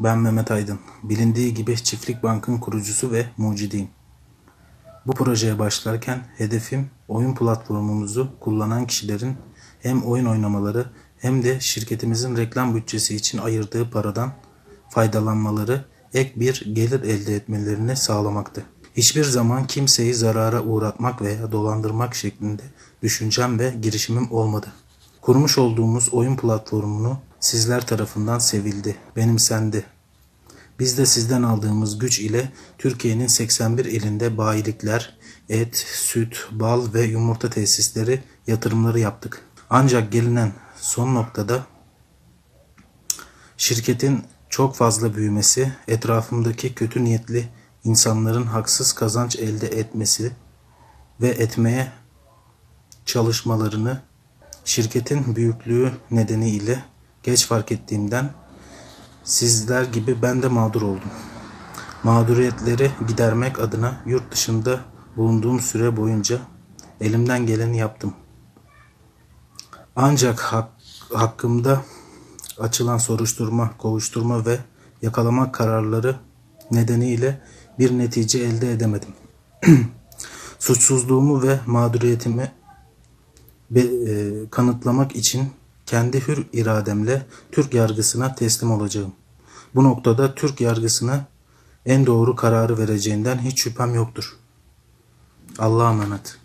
Ben Mehmet Aydın. Bilindiği gibi Çiftlik Bank'ın kurucusu ve mucidiyim. Bu projeye başlarken hedefim oyun platformumuzu kullanan kişilerin hem oyun oynamaları hem de şirketimizin reklam bütçesi için ayırdığı paradan faydalanmaları ek bir gelir elde etmelerini sağlamaktı. Hiçbir zaman kimseyi zarara uğratmak veya dolandırmak şeklinde düşüncem ve girişimim olmadı. Kurmuş olduğumuz oyun platformunu sizler tarafından sevildi, benimsendi. Biz de sizden aldığımız güç ile Türkiye'nin 81 ilinde bayilikler, et, süt, bal ve yumurta tesisleri yatırımları yaptık. Ancak gelinen son noktada şirketin çok fazla büyümesi, etrafımdaki kötü niyetli insanların haksız kazanç elde etmesi ve etmeye çalışmalarını şirketin büyüklüğü nedeniyle geç fark ettiğimden sizler gibi ben de mağdur oldum. Mağduriyetleri gidermek adına yurt dışında bulunduğum süre boyunca elimden geleni yaptım. Ancak hak- hakkımda açılan soruşturma, kovuşturma ve yakalama kararları nedeniyle bir netice elde edemedim. Suçsuzluğumu ve mağduriyetimi be- e, kanıtlamak için kendi hür irademle Türk yargısına teslim olacağım. Bu noktada Türk yargısına en doğru kararı vereceğinden hiç şüphem yoktur. Allah'a emanet.